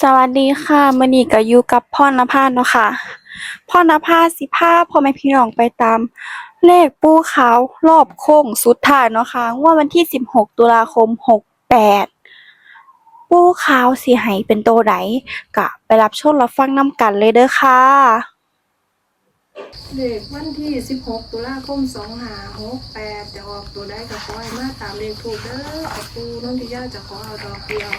สวัสดีค่ะมื้อนี้ก็อยู่กับพรณภาเนาะค่ะพรณภาสิพาพ่อแม่พี่น้องไปตามเลขปูขาวรอบโค้งสุดท้ายเนาะค่ะงวดวันที่ 16 ตุลาคม 68 ปูขาวสิให้เป็นโตใดก็ไปรับชมรับฟังนำกันเลยเด้อค่ะ เลขวันที่ 16 ตุลาคม2568จะออกตัวได้ก็ขอให้มาตามเลขถูกเด้อขอบคุณน้องทิยาจะขอเอาดอกเดียว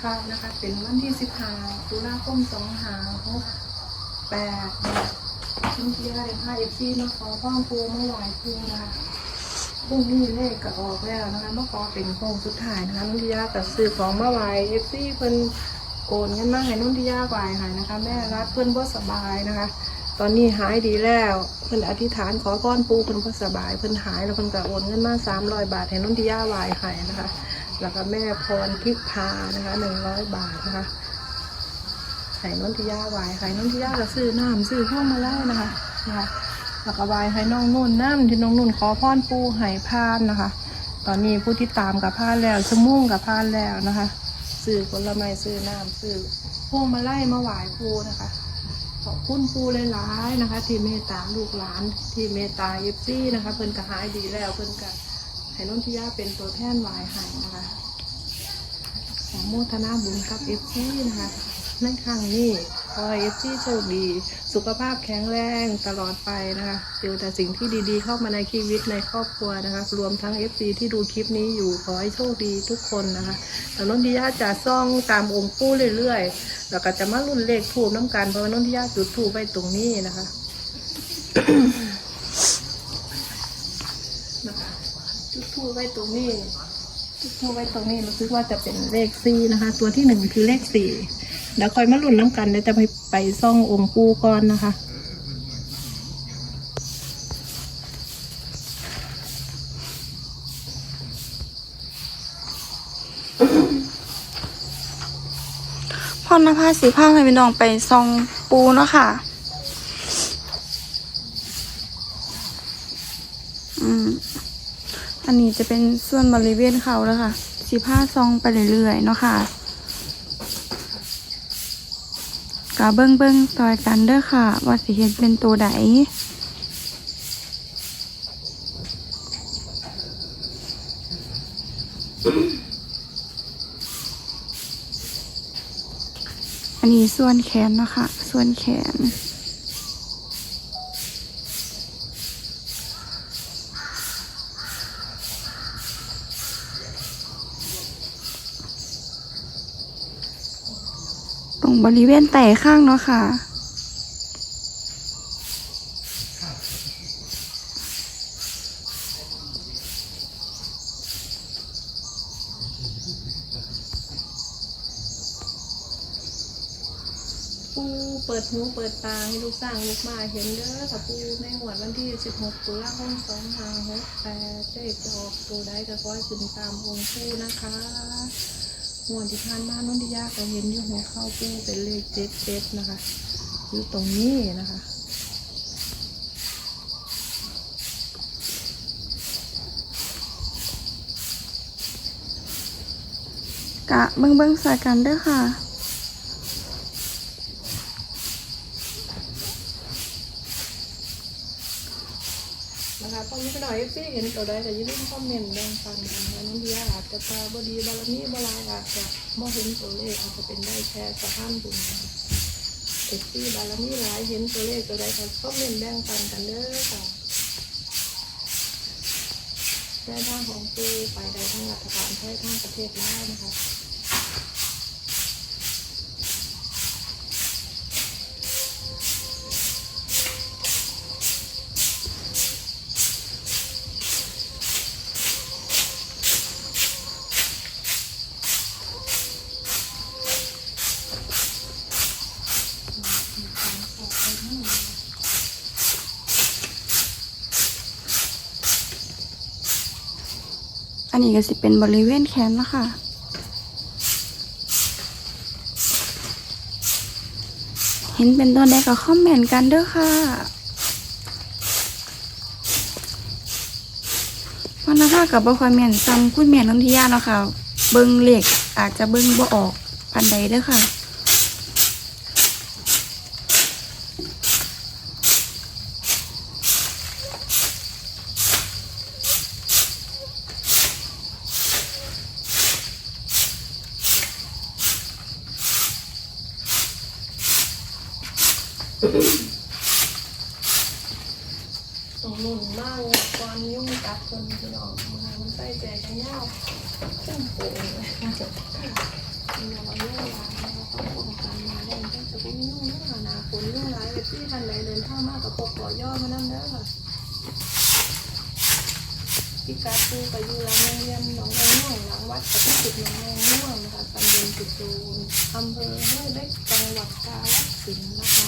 พระนะคะ เป็นวันที่15ตุลาคม2568เนี่ยน้องทิยาได้พาเอฟซีมาขอพ่อครูมาไหว้ครูนะคะพรุ่งนี้เลขก็ออกแล้วนะคะมื่อขอเป็นโค้งสุดท้ายนะคะนุ่นทิยากับซื้อของมาไหวเอฟซีเพิ่นโอนเงินมาให้นุ่นทิยาไหวให้นะคะ แม่รัดเพิ่นบ่สบายนะคะ ตอนนี้หายดีแล้วเพิ่นอธิษฐานขอก้อนปูเพิ่นบ่สบายเพิ่นหายแล้วเพิ่นก็โอนเงินมา300บาทให้นุ่นทิยาไหวให้นะคะ แล้วก็แม่พรทิพานะคะ100บาทนะคะให้นุ่นทิยาไหวให้นุ่นทิยาก็ซื้อน้ำซื้อพวกมาไล่นะคะนะคะแล้วก็บายให้น้องนุ่นน้ำที่น้องนุ่นขอพรปูให้พานนะคะ ตอนนี้ผู้ที่ตามกับพานแล้วสมุ่งกับพานแล้วนะคะซื้อผลไม้ซื้อน้ำซื้อพวงมาไล่มาไหว้ปูนะคะขอบคุณปูหลายๆนะคะ ที่เมตตาลูกหลานที่เมตตาเอฟซีนะคะ เพิ่นก็หายดีแล้วเพิ่นก็ ให้น้องทิยาเป็นตัวแทนไหว้ให้นะคะขอโมทนาบุญกับเอฟซีนะคะในครั้งนี้ขอเอฟซีโชคดี สุขภาพแข็งแรงตลอดไปนะคะเจอแต่สิ่งที่ดีๆ เข้ามาในชีวิตในครอบครัวนะคะ รวมทั้งเอฟซีที่ดูคลิปนี้อยู่ขอให้โชคดีทุกคนนะคะแต่นนทิยาจะซ่องตามองค์ปู่เรื่อยๆ แล้วก็จะมารุ่นเลขถูกน้ำกันเพราะว่านนทิยาจุดถูกไปตรงนี้นะคะ จุดถูกไว้ตรงนี้จุดทูปไว้ตรงนี้รู้สึกว่าจะเป็นเลขสี่นะคะ ตัวที่หนึ่งคือเลขสี่แล้วคอยมาลุ้นน้ำกันเดี๋ยวจะไปไปซ่ององค์ปูก่อนนะคะพรณภาสิพาให้พี่น้องไปส่องปูเนาะค่ะ อืม อันนี้จะเป็นส่วนบริเวณเขาแล้วค่ะสีผ้าซองไปเรื่อยๆเนาะค่ะกาเบิ้งเบิ้งซอยกันเด้อค่ะ ว่าสิเห็นเป็นตัวใดอันนี้ส่วนแขนเนาะค่ะ ส่วนแขน รงบริเวณไต่ข้างเนาะค่ะปูเปิดหูเปิดตาให้ลูกสร้างลูกมาเห็นเด้อค่ะปูในหมวดวันที่ 16ตุลาคม2568ได้จะออกตัวได้ก็ขอให้คุณตามองค์ปูนะคะ งวดที่ผ่านมานุ่นที่ยากก็เห็นอยู่หัวเข้าปูเป็นเลขเจ็ดเจ็ดนะคะอยู่ตรงนี้นะคะ กะเบิ่งเบิ่งใส่กันเด้อค่ะ นะคะพอมีขน่อยพี่เห็นตัวใดแต่อยืนคอมเมนต์แบ่งปันกันนะน้องเดียอาจจะตาบดีบารมีบาลายอาจจะมองเห็นตัวเลขอาจจะเป็นได้แค่สะพานบุญเอ็กซี่บารมีหลายเห็นตัวเลขตัวใดก็คอมเมนต์แบ่งปันกันเด้อค่ะแค่ทางของปูไปได้ทั้งรัฐบาลใช้ทั้งประเทศแล้วนะคะ อันนี้ก็สิเป็นบริเวณแขนแล้วค่ะ เห็นเป็นตัวใดก็คอมเมนต์กันเด้อค่ะวันนภากับบอคอยแม่นซ้ำคุณแม่นนทิยาเนาะค่ะ เบิ่งเหล็กอาจจะเบิ่งบ่ออกปันใดเด้อค่ะ สมมุนมากเลยก่อนยุ่งกับคนพี่น้องมันมันใส่ใจกันยาวขึ้นโป่งเลยเราเราเยอะร้ายเราต้องป้องกันมาได้ต้องจะไม่ยุ่งเรื่องอนาคตเรื่องร้ายแบบที่ทันใดเดินทางมากกับปกต่อย่อมานั่งเด้อ พี่กาตูไปอยู่หลังโรงเรียนหนองแวงม่วงหลังวัดปฏิจุดหนองแวงม่วงนะคะตำบลจุดตูนอำเภอห้วยเล็กจังหวัดกาฬสินธุ์นะคะ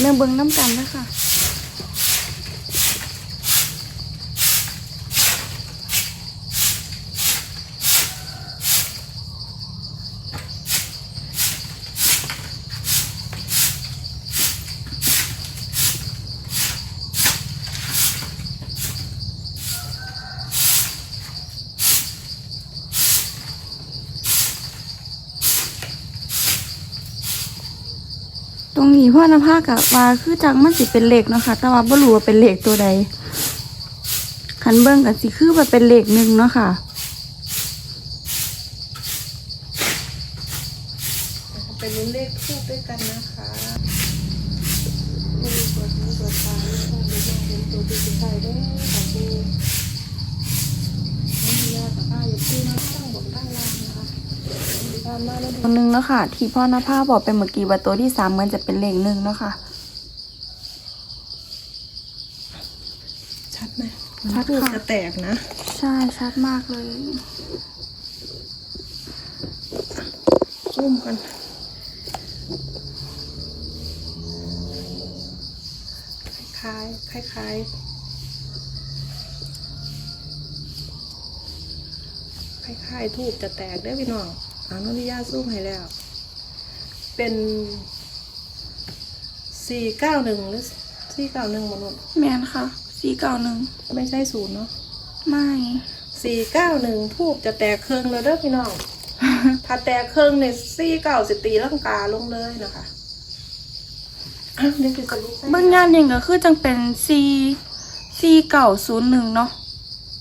เรื่องเบิ่งน้ำกันเด้อค่ะ รงนี้พ่อนภากับว่าคือจังมันสิเป็นเหล็กเนาะค่ะ แต่ว่าบ่รู้ว่าเป็นเหล็กตัวใดคันเบิ่งกันสิคือว่าเป็นเหล็กหนึ่งเนาะค่ะไปลุ้นเลขทูบด้วยกันนะคะมีเปิดหูเปิดตาด้วยค่ะดูมาเห็นตัวที่ใส่ได้ค่ะดูไม่มียาแต่ผ้าอยู่ที่นั่งเนตั้งล่างนะคะดี ตามมาแล้วตัวหนึ่งเนาะค่ะ ที่พ่อนภาบอกไปเมื่อกี้ว่าตัวที่สามมันจะเป็นเหล็กหนึ่งเนาะค่ะ ชัดไหมชัดค่ะจะแตกนะ ใช่ชัดมากเลยซุ่มกันคล้ายคล้ายคล้ายคล้ายคล้ายๆทูบจะแตกได้อพี่น้อง อานุญาตซุ่มให้แล้ว เป็นสี่เก้าหนึ่งหรือสี่เก้าหนึ่งมนุษย์แมนค่ะสี่เก้าหนึ่งไม่ใช่ศูนย์เนาะไม่สี่เก้าหนึ่งทูบจะแตกเครื่องเลยเด้อพี่น้อง ถ้าแตกเครื่องในสี่เก้าสิตีลังกาลงเลยนะคะอะนี่คือสรุปให้เบื้องงานหนึ่งก็คือจังเป็นสี่สี่เก้าศูนย์หนึ่งเนาะ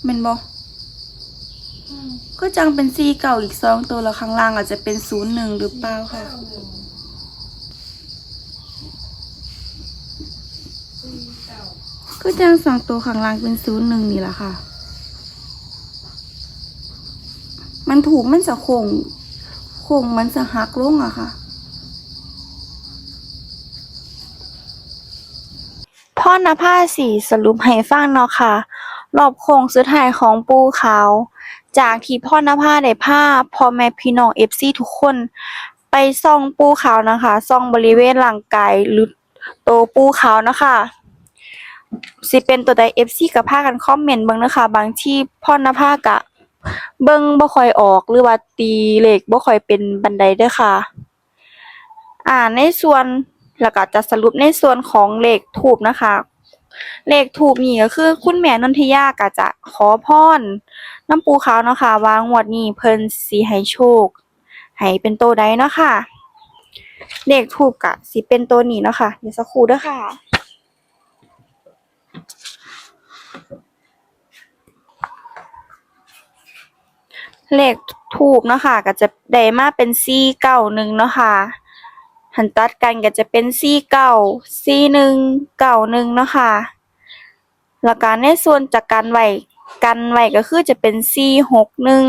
เป็นบอ ก็จังเป็นซีเก่าอีกสองตัวแล้วข้างล่างอาจจะเป็นศูนย์หนึ่งหรือเปล่าค่ะก็จังสองตัวข้างล่างเป็นศูนย์หนึ่งนี่แหละค่ะ มันถูกมันจะโค้งโค้งมันจะหักลงอะค่ะพ่อนภาสีสรุปให้ฟังเนาะค่ะ รอบโค้งสุดท้ายของปูขาว จากที่พ่อนภาได้พาพ่อแม่พี่น้องเอฟซีทุกคน ไปส่องปูขาวนะคะส่องบริเวณร่างกายหรือโตวปูขาวนะคะสิเป็นตัวใด FC ก็พากันคอมเมนต์เบิ่งเด้อค่ะบางที่พ่อนภากะ เบิ่งบ่ค่อยออกหรือว่าตีเลขบ่ค่อยเป็นบันไดเด้อค่ะ อ่าในส่วนแล้วก็จะสรุปในส่วนของเลขทูปนะคะ เลขทูปนี่ก็คือ คุณแม่นนทิยาก็จะขอพร น้ำปูขาวเนาะค่ะว่างวดนี้เพิ่นสิให้โชคให้เป็นตัวใดเนาะค่ะเลขทูปก็สิเป็นตัวนี้เนาะค่ะเดี๋ยวสักครู่เด้อค่ะเลขทูปเนาะค่ะก็จะได้มาเป็นสี่เก้าหนึ่งเนาะค่ะหันตัดกันก็จะเป็นสี่เก้าสี่หนึ่งเก้าหนึ่งเนาะค่ะแล้วก็ในส่วนจากกันไหว กันไว้ก็คือจะเป็นสี่หกหนึ่ง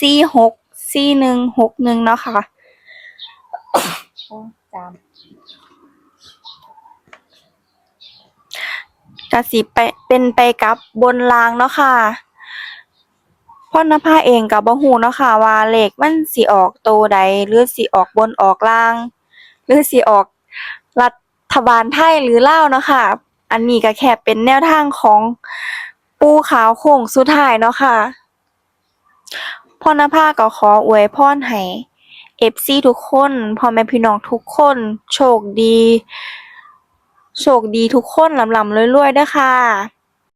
สี่หกสี่หนึ่งหกหนึ่งเนาะค่ะจามก็สิไปเป็นไปกับบนรางเนาะค่ะพ่อนภาเองก็บ่ฮู้เนาะค่ะว่าเลขมันสิออกโตใดหรือสิออกบนออกล่าง หรือสิออกรัฐบาลไทยหรือเล่าเนาะค่ะ อันนี้ก็แค่เป็นแนวทางของ ปูขาวโค้งสุดท้ายเนาะค่ะพ่อนภาก็ขออวยพรให้เอฟซีทุกคนพ่อแม่พี่น้องทุกคน โชคดี โชคดีทุกคนลำๆรวยๆเด้อค่ะ